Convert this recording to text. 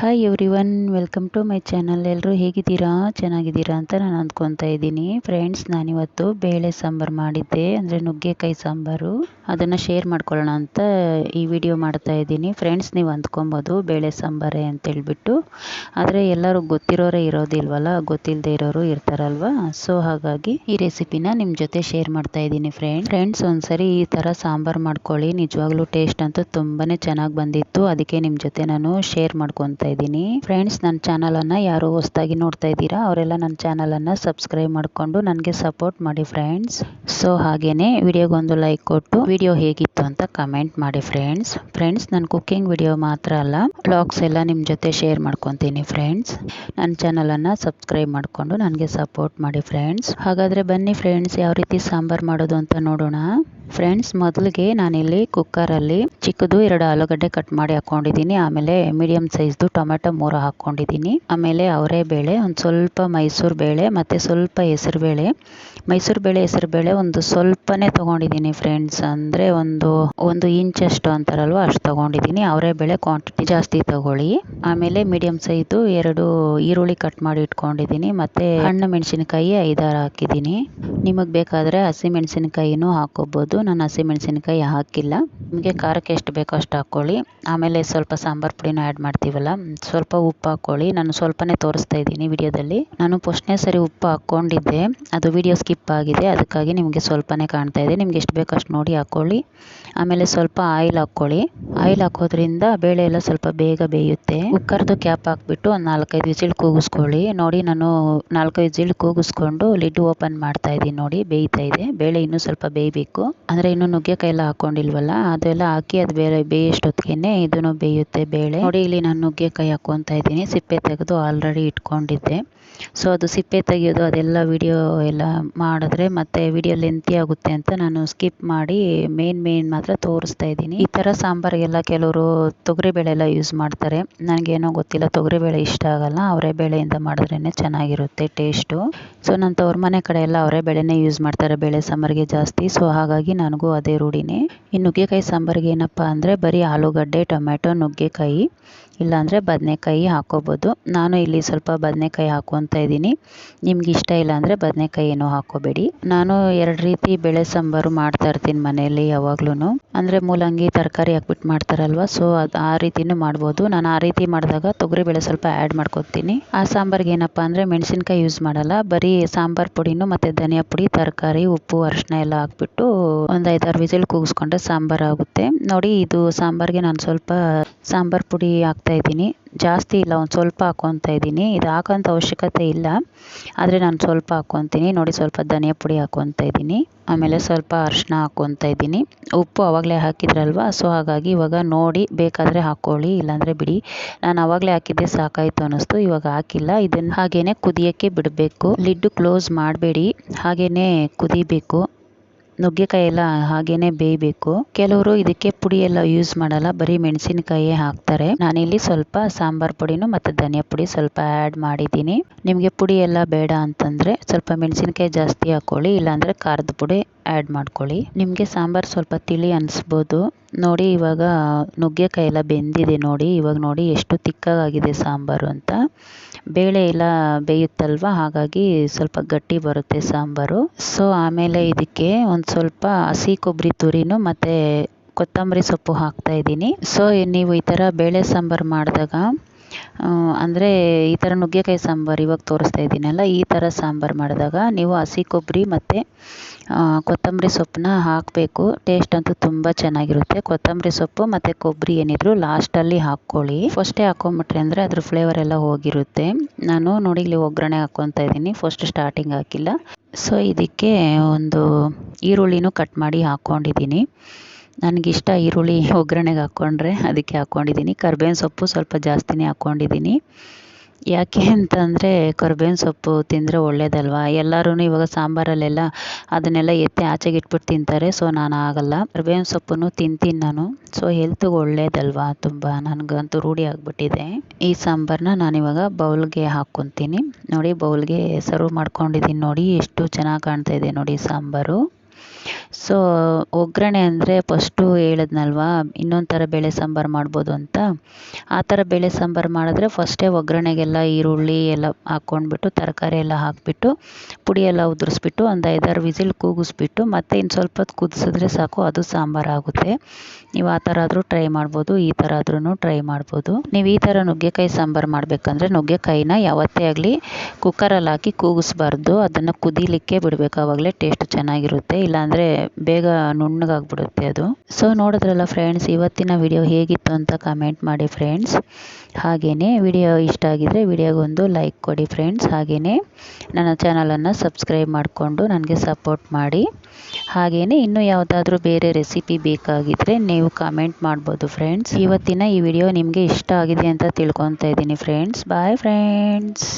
Hi everyone welcome to my channel ಎಲ್ಲರೂ ಹೇಗಿದ್ದೀರಾ? ಚೆನ್ನಾಗಿದ್ದೀರಾ ಅಂತ ನಾನು ಅಂದ್ಕೊತಾ ಇದ್ದೀನಿ. ಫ್ರೆಂಡ್ಸ್ ನಾನಿವತ್ತು ಬೇಳೆ ಸಾಂಬಾರು ಮಾಡಿದ್ದೆ, ಅಂದರೆ ನುಗ್ಗೆಕಾಯಿ ಸಾಂಬಾರು. ಅದನ್ನು ಶೇರ್ ಮಾಡ್ಕೊಳ್ಳೋಣ ಅಂತ ಈ ವಿಡಿಯೋ ಮಾಡ್ತಾ ಇದ್ದೀನಿ. ಫ್ರೆಂಡ್ಸ್ ನೀವು ಅಂದ್ಕೊಬೋದು ಬೇಳೆ ಸಾಂಬಾರೇ ಅಂತೇಳ್ಬಿಟ್ಟು. ಆದರೆ ಎಲ್ಲರೂ ಗೊತ್ತಿರೋರೇ ಇರೋದಿಲ್ವಲ್ಲ ಗೊತ್ತಿಲ್ಲದೆ ಇರೋರು ಇರ್ತಾರಲ್ವ? ಸೊ ಹಾಗಾಗಿ ಈ ರೆಸಿಪಿನ ನಿಮ್ಮ ಜೊತೆ ಶೇರ್ ಮಾಡ್ತಾ ಇದ್ದೀನಿ ಫ್ರೆಂಡ್ ಫ್ರೆಂಡ್ಸ್ ಒಂದ್ಸರಿ ಈ ಥರ ಸಾಂಬಾರು ಮಾಡ್ಕೊಳ್ಳಿ. ನಿಜವಾಗ್ಲೂ ಟೇಸ್ಟ್ ಅಂತೂ ತುಂಬಾ ಚೆನ್ನಾಗಿ ಬಂದಿತ್ತು. ಅದಕ್ಕೆ ನಿಮ್ಮ ಜೊತೆ ನಾನು ಶೇರ್ ಮಾಡ್ಕೊತಾ ಇದ್ದೀನಿ. ಫ್ರೆಂಡ್ಸ್ ನನ್ನ ಚಾನಲನ್ನು ಯಾರು ಹೊಸದಾಗಿ ನೋಡ್ತಾ ಇದ್ದೀರಾ, ಅವರೆಲ್ಲ ನನ್ನ ಚಾನಲನ್ನು ಸಬ್ಸ್ಕ್ರೈಬ್ ಮಾಡಿಕೊಂಡು ನನಗೆ ಸಪೋರ್ಟ್ ಮಾಡಿ ಫ್ರೆಂಡ್ಸ್ ಸೊ ಹಾಗೇನೆ ವಿಡಿಯೋಗೊಂದು ಲೈಕ್ ಕೊಟ್ಟು ವಿಡಿಯೋ ಹೇಗಿತ್ತು ಅಂತ ಕಮೆಂಟ್ ಮಾಡಿ ಫ್ರೆಂಡ್ಸ್ ಫ್ರೆಂಡ್ಸ್ ನನ್ನ ಕುಕ್ಕಿಂಗ್ ವಿಡಿಯೋ ಮಾತ್ರ ಅಲ್ಲ ಬ್ಲಾಗ್ಸ್ ಎಲ್ಲ ನಿಮ್ಮ ಜೊತೆ ಶೇರ್ ಮಾಡ್ಕೊತೀನಿ ಫ್ರೆಂಡ್ಸ್ ನನ್ನ ಚಾನಲನ್ನು ಸಬ್ಸ್ಕ್ರೈಬ್ ಮಾಡಿಕೊಂಡು ನನಗೆ ಸಪೋರ್ಟ್ ಮಾಡಿ ಫ್ರೆಂಡ್ಸ್ ಹಾಗಾದರೆ ಬನ್ನಿ ಫ್ರೆಂಡ್ಸ್ ಯಾವ ರೀತಿ ಸಾಂಬಾರು ಮಾಡೋದು ಅಂತ ನೋಡೋಣ. ಫ್ರೆಂಡ್ಸ್ ಮೊದಲಿಗೆ ನಾನಿಲ್ಲಿ ಕುಕ್ಕರಲ್ಲಿ ಚಿಕ್ಕದು ಎರಡು ಆಲೂಗಡ್ಡೆ ಕಟ್ ಮಾಡಿ ಹಾಕ್ಕೊಂಡಿದ್ದೀನಿ ಆಮೇಲೆ ಮೀಡಿಯಮ್ ಸೈಜ್ದು ಟೊಮೆಟೊ ಮೂರು ಹಾಕ್ಕೊಂಡಿದ್ದೀನಿ ಆಮೇಲೆ ಅವರೇ ಬೇಳೆ, ಒಂದು ಸ್ವಲ್ಪ ಮೈಸೂರು ಬೇಳೆ, ಮತ್ತು ಸ್ವಲ್ಪ ಹೆಸರು ಬೇಳೆ. ಮೈಸೂರು ಬೇಳೆ, ಹೆಸರು ಬೇಳೆ ಒಂದು ಸ್ವಲ್ಪನೇ ತೊಗೊಂಡಿದ್ದೀನಿ ಫ್ರೆಂಡ್ಸ್ ಅಂದರೆ ಒಂದು ಒಂದು ಇಂಚಷ್ಟು ಅಂತಾರಲ್ವ, ಅಷ್ಟು ತೊಗೊಂಡಿದ್ದೀನಿ. ಅವರೇ ಬೇಳೆ ಕ್ವಾಂಟಿಟಿ ಜಾಸ್ತಿ ತಗೊಳ್ಳಿ. ಆಮೇಲೆ ಮೀಡಿಯಮ್ ಸೈಜು ಎರಡು ಈರುಳ್ಳಿ ಕಟ್ ಮಾಡಿ ಇಟ್ಕೊಂಡಿದ್ದೀನಿ. ಮತ್ತು ಹಣ್ಣು ಮೆಣಸಿನಕಾಯಿ ಐದಾರು ಹಾಕಿದ್ದೀನಿ. ನಿಮಗೆ ಬೇಕಾದರೆ ಹಸಿಮೆಣಸಿನಕಾಯಿನೂ ಹಾಕೋಬೋದು. ನಾನು ಹಸಿಮೆಣಸಿನ್ಕಾಯಿ ಹಾಕಿಲ್ಲ. ನಿಮಗೆ ಖಾರಕ್ಕೆ ಎಷ್ಟು ಬೇಕೋ ಅಷ್ಟು ಹಾಕ್ಕೊಳ್ಳಿ. ಆಮೇಲೆ ಸ್ವಲ್ಪ ಸಾಂಬಾರು ಪುಡಿನೂ ಆ್ಯಡ್ ಮಾಡ್ತೀವಲ್ಲ ಸ್ವಲ್ಪ ಉಪ್ಪು ಹಾಕ್ಕೊಳ್ಳಿ. ನಾನು ಸ್ವಲ್ಪನೇ ತೋರಿಸ್ತಾ ಇದ್ದೀನಿ ವಿಡಿಯೋದಲ್ಲಿ. ನಾನು ಫಸ್ಟ್ನೇ ಸರಿ ಉಪ್ಪು ಹಾಕ್ಕೊಂಡಿದ್ದೆ. ಅದು ವಿಡಿಯೋ ಸ್ಕಿಪ್ ಆಗಿದೆ. ಅದಕ್ಕಾಗಿ ನಿಮಗೆ ಸ್ವಲ್ಪನೇ ಕಾಣ್ತಾ ಇದೆ. ನಿಮ್ಗೆ ಎಷ್ಟು ಬೇಕೋ ಅಷ್ಟು ನೋಡಿ ಹಾಕ್ಕೊಳ್ಳಿ. ಆಮೇಲೆ ಸ್ವಲ್ಪ ಆಯಿಲ್ ಹಾಕ್ಕೊಳ್ಳಿ. ಆಯಿಲ್ ಹಾಕೋದ್ರಿಂದ ಬೇಳೆ ಎಲ್ಲ ಸ್ವಲ್ಪ ಬೇಗ ಬೇಯುತ್ತೆ. ಕುಕ್ಕರ್ದು ಕ್ಯಾಪ್ ಹಾಕ್ಬಿಟ್ಟು ಒಂದು ನಾಲ್ಕೈದು ವಿಸಿಲ್ ಕೂಗಿಸ್ಕೊಳ್ಳಿ. ನೋಡಿ, ನಾನು ನಾಲ್ಕೈದು ವಿಸಿಲ್ ಕೂಗಿಸ್ಕೊಂಡು ಲಿಡ್ ಓಪನ್ ಮಾಡ್ತಾ ಇದ್ದೀನಿ ನೋಡಿ. ಬೇಯ್ತಾ ಇದೆ. ಬೇಳೆ ಇನ್ನೂ ಸ್ವಲ್ಪ ಬೇಯಬೇಕು. ಅಂದರೆ ಇನ್ನು ನುಗ್ಗೆಕಾಯಿ ಹಾಕೊಂಡಿಲ್ವಲ್ಲ, ಅದೆಲ್ಲ ಹಾಕಿ ಅದು ಬೇರೆ ಬೇಯಷ್ಟೊತ್ತಿಗೆ ಇದನ್ನು ಬೇಯುತ್ತೆ ಬೇಳೆ. ನೋಡಿ ಇಲ್ಲಿ ನಾನು ನುಗ್ಗೆಕಾಯಿ ಹಾಕ್ಕೊತಾ ಇದ್ದೀನಿ, ಸಿಪ್ಪೆ ತೆಗೆದು ಆಲ್ರೆಡಿ ಇಟ್ಕೊಂಡಿದ್ದೆ. ಸೊ ಅದು ಸಿಪ್ಪೆ ತೆಗೆಯೋದು ಅದೆಲ್ಲ ವಿಡಿಯೋ ಎಲ್ಲ ಮಾಡಿದ್ರೆ ಮತ್ತೆ ವಿಡಿಯೋ ಲೆಂತಿ ಆಗುತ್ತೆ ಅಂತ ನಾನು ಸ್ಕಿಪ್ ಮಾಡಿ ಮೇನ್ ಮೇನ್ ಮಾತ್ರ ತೋರಿಸ್ತಾ ಇದ್ದೀನಿ. ಈ ಥರ ಸಾಂಬಾರಿಗೆಲ್ಲ ಕೆಲವರು ತೊಗರಿಬೇಳೆ ಎಲ್ಲ ಯೂಸ್ ಮಾಡ್ತಾರೆ. ನನಗೇನೋ ಗೊತ್ತಿಲ್ಲ ತೊಗರಿಬೇಳೆ ಇಷ್ಟ ಆಗಲ್ಲ, ಅವರೇ ಬೇಳೆಯಿಂದ ಮಾಡಿದ್ರೇ ಚೆನ್ನಾಗಿರುತ್ತೆ ಟೇಸ್ಟು ಸೊ ನನ್ನ ತವ್ರ ಮನೆ ಕಡೆ ಎಲ್ಲ ಅವರೇ ಬೇಳೆನೇ ಯೂಸ್ ಮಾಡ್ತಾರೆ, ಬೇಳೆ ಸಾಂಬಾರಿಗೆ ಜಾಸ್ತಿ. ಸೊ ಹಾಗಾಗಿ ನನಗೂ ಅದೇ ರೂಢಿನೇ. ಈ ನುಗ್ಗೆಕಾಯಿ ಸಾಂಬಾರಿಗೆ ಏನಪ್ಪ ಅಂದರೆ ಬರೀ ಆಲೂಗಡ್ಡೆ ಟೊಮೆಟೊ ನುಗ್ಗೆಕಾಯಿ, ಇಲ್ಲಾಂದರೆ ಬದನೆಕಾಯಿ ಹಾಕೋಬೋದು. ನಾನು ಇಲ್ಲಿ ಸ್ವಲ್ಪ ಬದನೆಕಾಯಿ ಹಾಕೊತಾ ಇದ್ದೀನಿ. ನಿಮ್ಗೆ ಇಷ್ಟ ಇಲ್ಲ ಅಂದರೆ ಬದನೆಕಾಯಿ ಏನೂ ಹಾಕೋಬೇಡಿ. ನಾನು ಎರಡು ರೀತಿ ಬೇಳೆ ಸಾಂಬಾರು ಮಾಡ್ತಾ ಇರ್ತೀನಿ ಮನೆಯಲ್ಲಿ ಯಾವಾಗ್ಲೂ ಅಂದರೆ ಮೂಲಂಗಿ, ತರಕಾರಿ ಹಾಕ್ಬಿಟ್ಟು ಮಾಡ್ತಾರಲ್ವ, ಸೊ ಅದು ಆ ರೀತಿನೂ ಮಾಡ್ಬೋದು. ನಾನು ಆ ರೀತಿ ಮಾಡಿದಾಗ ತೊಗರಿ ಬೇಳೆ ಸ್ವಲ್ಪ ಆ್ಯಡ್ ಮಾಡ್ಕೊತೀನಿ. ಆ ಸಾಂಬಾರಿಗೆ ಏನಪ್ಪ ಅಂದರೆ ಮೆಣಸಿನ್ಕಾಯಿ ಯೂಸ್ ಮಾಡಲ್ಲ. ಬರೀ ಸಾಂಬಾರು ಪುಡಿನೂ ಮತ್ತು ಧನಿಯಾ ಪುಡಿ, ತರಕಾರಿ, ಉಪ್ಪು ಅರಿಶಿನ ಎಲ್ಲ ಹಾಕ್ಬಿಟ್ಟು ಒಂದು ಐದಾರು ವಿಸಿಲ್ ಕೂಗಿಸ್ಕೊಂಡ್ರೆ ಸಾಂಬಾರು ಆಗುತ್ತೆ. ನೋಡಿ, ಇದು ಸಾಂಬಾರಿಗೆ ನಾನು ಸ್ವಲ್ಪ ಸಾಂಬಾರ್ ಪುಡಿ ಹಾಕ್ತಾ ಇದ್ದೀನಿ. ಜಾಸ್ತಿ ಇಲ್ಲ, ಒಂದು ಸ್ವಲ್ಪ ಹಾಕ್ಕೊತಾ ಇದ್ದೀನಿ. ಇದು ಹಾಕೋಂಥ ಅವಶ್ಯಕತೆ ಇಲ್ಲ. ಆದರೆ ನಾನು ಸ್ವಲ್ಪ ಹಾಕ್ಕೊತೀನಿ ನೋಡಿ, ಸ್ವಲ್ಪ ಧನಿಯಾ ಪುಡಿ ಹಾಕ್ಕೊತಾ ಇದ್ದೀನಿ. ಆಮೇಲೆ ಸ್ವಲ್ಪ ಅರಿಶಿನ ಹಾಕ್ಕೊತಾ ಇದ್ದೀನಿ. ಉಪ್ಪು ಆವಾಗಲೇ ಹಾಕಿದ್ರಲ್ವ? ಸೊ, ಹಾಗಾಗಿ ಇವಾಗ ನೋಡಿ, ಬೇಕಾದರೆ ಹಾಕ್ಕೊಳ್ಳಿ ಇಲ್ಲಾಂದರೆ ಬಿಡಿ. ನಾನು ಆವಾಗಲೇ ಹಾಕಿದ್ದೆ, ಸಾಕಾಯಿತು ಅನ್ನಿಸ್ತು. ಇವಾಗ ಹಾಕಿಲ್ಲ. ಇದನ್ನು ಹಾಗೇ ಕುದಿಯೋಕ್ಕೆ ಬಿಡಬೇಕು. ಲಿಡ್ಡು ಕ್ಲೋಸ್ ಮಾಡಬೇಡಿ. ಹಾಗೇ ಕುದಿಬೇಕು. ನುಗ್ಗೆಕಾಯಿ ಎಲ್ಲ ಹಾಗೇನೆ ಬೇಯಬೇಕು. ಕೆಲವರು ಇದಕ್ಕೆ ಪುಡಿ ಎಲ್ಲ ಯೂಸ್ ಮಾಡಲ್ಲ. ಬರೀ ಮೆಣಸಿನಕಾಯಿ ಹಾಕ್ತಾರೆ. ನಾನಿಲ್ಲಿ ಸ್ವಲ್ಪ ಸಾಂಬಾರ್ ಪುಡಿನೂ ಮತ್ತು ಧನಿಯಾ ಪುಡಿ ಸ್ವಲ್ಪ ಆ್ಯಡ್ ಮಾಡಿದ್ದೀನಿ. ನಿಮಗೆ ಪುಡಿ ಎಲ್ಲ ಬೇಡ ಅಂತಂದರೆ ಸ್ವಲ್ಪ ಮೆಣಸಿನಕಾಯಿ ಜಾಸ್ತಿ ಹಾಕ್ಕೊಳ್ಳಿ ಇಲ್ಲಾಂದರೆ ಖಾರದ ಪುಡಿ ಆ್ಯಡ್ ಮಾಡ್ಕೊಳ್ಳಿ. ನಿಮಗೆ ಸಾಂಬಾರು ಸ್ವಲ್ಪ ತಿಳಿ ಅನಿಸ್ಬೋದು. ನೋಡಿ, ಇವಾಗ ನುಗ್ಗೆಕಾಯಿ ಎಲ್ಲ ಬೆಂದಿದೆ ನೋಡಿ. ಇವಾಗ ನೋಡಿ ಎಷ್ಟು ತಿಕ್ಕಾಗಿದೆ ಸಾಂಬಾರು ಅಂತ. ಬೇಳೆ ಎಲ್ಲ ಬೇಯುತ್ತಲ್ವ? ಹಾಗಾಗಿ ಸ್ವಲ್ಪ ಗಟ್ಟಿ ಬರುತ್ತೆ ಸಾಂಬಾರು. ಸೊ ಆಮೇಲೆ ಇದಕ್ಕೆ ಒಂದು ಸ್ವಲ್ಪ ಹಸಿ ಕೊಬ್ಬರಿ ತುರಿನೂ ಮತ್ತು ಕೊತ್ತಂಬರಿ ಸೊಪ್ಪು ಹಾಕ್ತಾ ಇದ್ದೀನಿ. ಸೊ ನೀವು ಈ ಥರ ಬೇಳೆ ಸಾಂಬಾರು ಮಾಡಿದಾಗ ಅಂದರೆ ಈ ಥರ ನುಗ್ಗೆಕಾಯಿ ಸಾಂಬಾರು ಇವಾಗ ತೋರಿಸ್ತಾ ಇದ್ದೀನಲ್ಲ, ಈ ಥರ ಸಾಂಬಾರು ಮಾಡಿದಾಗ ನೀವು ಹಸಿ ಕೊಬ್ಬರಿ ಮತ್ತು ಕೊತ್ತಂಬರಿ ಸೊಪ್ಪನ್ನ ಹಾಕಬೇಕು. ಟೇಸ್ಟ್ ಅಂತೂ ತುಂಬ ಚೆನ್ನಾಗಿರುತ್ತೆ. ಕೊತ್ತಂಬರಿ ಸೊಪ್ಪು ಮತ್ತು ಕೊಬ್ಬರಿ ಏನಿದ್ರು ಲಾಸ್ಟಲ್ಲಿ ಹಾಕ್ಕೊಳ್ಳಿ. ಫಸ್ಟೇ ಹಾಕೊಂಬಿಟ್ರೆ ಅಂದರೆ ಅದ್ರ ಫ್ಲೇವರ್ ಎಲ್ಲ ಹೋಗಿರುತ್ತೆ. ನಾನು ನೋಡಿ ಇಲ್ಲಿ ಒಗ್ಗರಣೆ ಹಾಕ್ಕೊತಾ ಇದ್ದೀನಿ. ಫಸ್ಟ್ ಸ್ಟಾರ್ಟಿಂಗ್ ಹಾಕಿಲ್ಲ. ಸೊ ಇದಕ್ಕೆ ಒಂದು ಈರುಳ್ಳಿನೂ ಕಟ್ ಮಾಡಿ ಹಾಕ್ಕೊಂಡಿದ್ದೀನಿ ನನಗಿಷ್ಟ ಈರುಳ್ಳಿ ಒಗ್ಗರಣೆಗೆ ಹಾಕ್ಕೊಂಡ್ರೆ ಅದಕ್ಕೆ ಹಾಕ್ಕೊಂಡಿದ್ದೀನಿ ಕರ್ಬೇವಿನ ಸೊಪ್ಪು ಸ್ವಲ್ಪ ಜಾಸ್ತಿನೇ ಹಾಕ್ಕೊಂಡಿದ್ದೀನಿ ಯಾಕೆ ಅಂತಂದರೆ ಕರ್ಬೇವಿನ ಸೊಪ್ಪು ತಿಂದರೆ ಒಳ್ಳೇದಲ್ವ? ಎಲ್ಲರೂ ಇವಾಗ ಸಾಂಬಾರಲ್ಲೆಲ್ಲ ಅದನ್ನೆಲ್ಲ ಎತ್ತಿ ಆಚೆಗೆ ಇಟ್ಬಿಟ್ಟು ತಿಂತಾರೆ, ಸೊ ನಾನು ಆಗಲ್ಲ. ಕರ್ಬೇವಿನ ಸೊಪ್ಪನ್ನು ತಿಂತೀನಿ ನಾನು. ಸೊ ಹೆಲ್ತ್ಗೆ ಒಳ್ಳೇದಲ್ವ ತುಂಬ? ನನಗಂತೂ ರೂಢಿ ಆಗಿಬಿಟ್ಟಿದೆ. ಈ ಸಾಂಬಾರನ್ನ ನಾನಿವಾಗ ಬೌಲ್ಗೆ ಹಾಕ್ಕೊತೀನಿ. ನೋಡಿ, ಬೌಲ್ಗೆ ಸರ್ವ್ ಮಾಡ್ಕೊಂಡಿದ್ದೀನಿ ನೋಡಿ, ಎಷ್ಟು ಚೆನ್ನಾಗಿ ಕಾಣ್ತಾ ಇದೆ ನೋಡಿ ಸಾಂಬಾರು. ಸೊ ಒಗ್ಗರಣೆ ಅಂದರೆ ಫಸ್ಟು ಹೇಳಿದ್ನಲ್ವಾ? ಇನ್ನೊಂದು ಥರ ಬೇಳೆ ಸಾಂಬಾರು ಮಾಡ್ಬೋದು ಅಂತ. ಆ ಥರ ಬೇಳೆ ಸಾಂಬಾರು ಮಾಡಿದ್ರೆ ಫಸ್ಟೇ ಒಗ್ಗರಣೆಗೆಲ್ಲ ಈರುಳ್ಳಿ ಎಲ್ಲ ಹಾಕ್ಕೊಂಡ್ಬಿಟ್ಟು, ತರಕಾರಿ ಎಲ್ಲ ಹಾಕಿಬಿಟ್ಟು, ಪುಡಿ ಎಲ್ಲ ಉದುರಿಸ್ಬಿಟ್ಟು, ಒಂದು ಐದಾರು ವಿಸಿಲ್ ಕೂಗಿಸ್ಬಿಟ್ಟು, ಮತ್ತೆ ಇನ್ನು ಸ್ವಲ್ಪ ಹೊತ್ತು ಕುದಿಸಿದ್ರೆ ಸಾಕು, ಅದು ಸಾಂಬಾರು ಆಗುತ್ತೆ. ನೀವು ಆ ಥರ ಆದರೂ ಟ್ರೈ ಮಾಡ್ಬೋದು, ಈ ಥರ ಆದ್ರೂ ಟ್ರೈ ಮಾಡ್ಬೋದು. ನೀವು ಈ ಥರ ನುಗ್ಗೆಕಾಯಿ ಸಾಂಬಾರು ಮಾಡಬೇಕಂದ್ರೆ ನುಗ್ಗೆಕಾಯಿನ ಯಾವತ್ತೇ ಆಗಲಿ ಕುಕ್ಕರಲ್ಲಿ ಹಾಕಿ ಕೂಗಿಸ್ಬಾರ್ದು. ಅದನ್ನು ಕುದೀಲಿಕ್ಕೆ ಬಿಡಬೇಕು, ಆವಾಗಲೇ ಟೇಸ್ಟ್ ಚೆನ್ನಾಗಿರುತ್ತೆ. ಇಲ್ಲಾಂದರೆ ಬೇಗ ನುಣ್ಣಗಾಗ್ಬಿಡುತ್ತೆ ಅದು. ಸೊ ನೋಡಿದ್ರಲ್ಲ ಫ್ರೆಂಡ್ಸ್ ಇವತ್ತಿನ ವಿಡಿಯೋ ಹೇಗಿತ್ತು ಅಂತ ಕಮೆಂಟ್ ಮಾಡಿ ಫ್ರೆಂಡ್ಸ್ ಹಾಗೆಯೇ ವಿಡಿಯೋ ಇಷ್ಟ ಆಗಿದರೆ ವಿಡಿಯೋಗೊಂದು ಲೈಕ್ ಕೊಡಿ ಫ್ರೆಂಡ್ಸ್ ಹಾಗೆಯೇ ನನ್ನ ಚಾನಲನ್ನು ಸಬ್ಸ್ಕ್ರೈಬ್ ಮಾಡಿಕೊಂಡು ನನಗೆ ಸಪೋರ್ಟ್ ಮಾಡಿ. ಹಾಗೆಯೇ ಇನ್ನೂ ಯಾವುದಾದ್ರೂ ಬೇರೆ ರೆಸಿಪಿ ಬೇಕಾಗಿದ್ದರೆ ನೀವು ಕಮೆಂಟ್ ಮಾಡ್ಬೋದು ಫ್ರೆಂಡ್ಸ್ ಇವತ್ತಿನ ಈ ವಿಡಿಯೋ ನಿಮಗೆ ಇಷ್ಟ ಆಗಿದೆ ಅಂತ ತಿಳ್ಕೊತಾ ಇದ್ದೀನಿ ಫ್ರೆಂಡ್ಸ್ ಬಾಯ್ ಫ್ರೆಂಡ್ಸ್